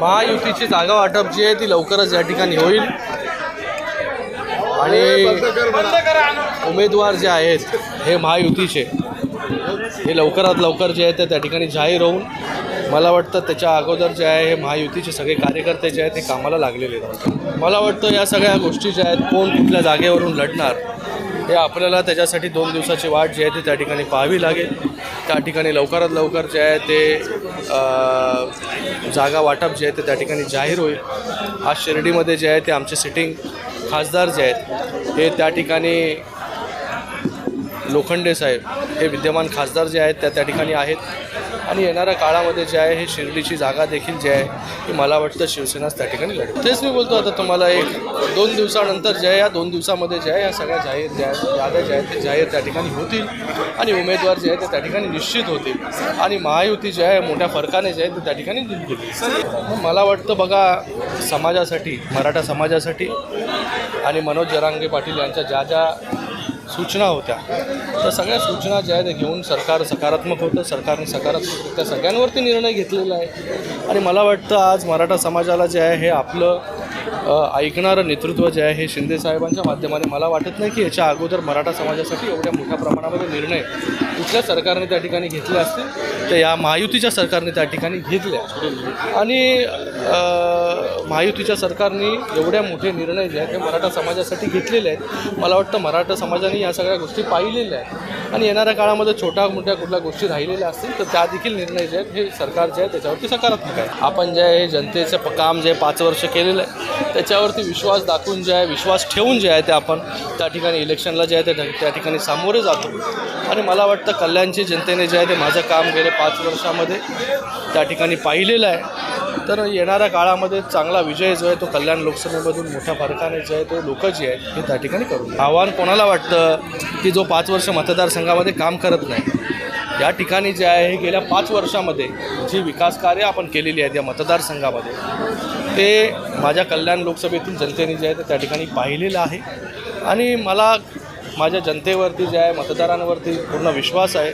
महायुतीची जागा वाटप जी आहे ती लवकरच या ठिकाणी होईल. आणि उमेदवार जे आहेत हे महायुतीचे. हे लवकरात लवकर जे आहे ते त्या ठिकाणी जाहीर होऊन मला वाटतं त्याच्या अगोदर जे आहे हे महायुतीचे सगळे कार्यकर्ते जे आहेत ते कामाला लागलेले आहेत. मला वाटतं या सगळ्या गोष्टी ज्या आहेत कोण कुठल्या जागेवरून लढणार हे आपल्याला त्याच्यासाठी दोन दिवसाची वाट जी आहे ती त्या ठिकाणी पाहावी लागेल. त्या ठिकाणी लवकरात लवकर जे आहे ते जागा वाटप जे आहे ते त्या ठिकाणी जाहीर होईल. आज शिर्डीमध्ये जे आहे ते आमचे सिटिंग खासदार जे आहेत हे त्या ठिकाणी लोखंडे साहेब हे विद्यमान खासदार जे आहेत त्या त्या ठिकाणी आहेत. आणि येणाऱ्या काळामध्ये जे आहे हे शिर्डीची जागा देखील जी आहे ही मला वाटतं शिवसेनाच त्या ठिकाणी लढेल. तेच मी बोलतो आता तुम्हाला एक दोन दिवसानंतर जे आहे या दोन दिवसामध्ये जे आहे या सगळ्या जाहीर ज्या याद्या ज्या आहेत ते जाहीर त्या ठिकाणी होतील आणि उमेदवार जे आहे ते त्या ठिकाणी निश्चित होतील. आणि महायुती जे आहे मोठ्या फरकाने जे आहे ते त्या ठिकाणी जिंकतील मला वाटतं बघा समाजासाठी मराठा समाजासाठी आणि मनोज जरांगे पाटील यांच्या ज्या ज्या सूचना होत्या. त्या सगळ्या सूचना ज्या आहेत घेऊन सरकार सकारात्मक होतं. सरकारने सकारात्मक सगळ्यांवरती निर्णय घेतलेला आहे. आणि मला वाटतं आज मराठा समाजाला जे आहे हे आपलं ऐकणारं नेतृत्व जे आहे हे शिंदेसाहेबांच्या माध्यमाने मला वाटत नाही की याच्या अगोदर मराठा समाजासाठी एवढ्या मोठ्या प्रमाणामध्ये निर्णय कुठल्या सरकारने त्या ठिकाणी घेतले असतील तर या महायुतीच्या सरकारने त्या ठिकाणी घेतले आणि महायुतीच्या सरकारने एवढ्या मोठे निर्णय जे आहेत ते मराठा समाजासाठी घेतलेले आहेत. मला वाटतं मराठा समाजाने या सगळ्या गोष्टी पाहिलेल्या आहेत. आणि येणाऱ्या काळामध्ये छोट्या मोठ्या कुठल्या गोष्टी राहिलेल्या असतील तर त्या देखील निर्णय जे आहेत हे सरकार जे आहे त्याच्यावरती सकारात्मक आहे. आपण जे आहे जनतेचं काम जे पाच वर्ष केलेलं आहे. त्याच्यावरती विश्वास दाखवून जे आहे विश्वास ठेवून जे आहे ते आपण त्या ठिकाणी इलेक्शनला जे आहे ते त्या- ठिकाणी सामोरे जातो. आणि मला वाटतं कल्याणची जनतेने जे आहे ते माझं काम गेले पाच वर्षामध्ये त्या ठिकाणी पाहिलेलं आहे. तर येणाऱ्या काळामध्ये चांगला विजय जो आहे तो कल्याण लोकसभेमधून मोठ्या फरकाने जे आहे ते लोक जे आहेत हे त्या ठिकाणी करून आव्हान कोणाला वाटतं? की जो पाच वर्ष मतदारसंघामध्ये काम करत नाही. या ठिकाणी जे आहे हे गेल्या पाच वर्षामध्ये जी विकास कार्य आपण केलेली आहेत या मतदारसंघामध्ये ते माझ्या कल्याण लोकसभेतील जनतेने जे आहे ते त्या ठिकाणी पाहिलेलं आहे. आणि मला माझ्या जनतेवरती जे आहे मतदारांवरती पूर्ण विश्वास आहे.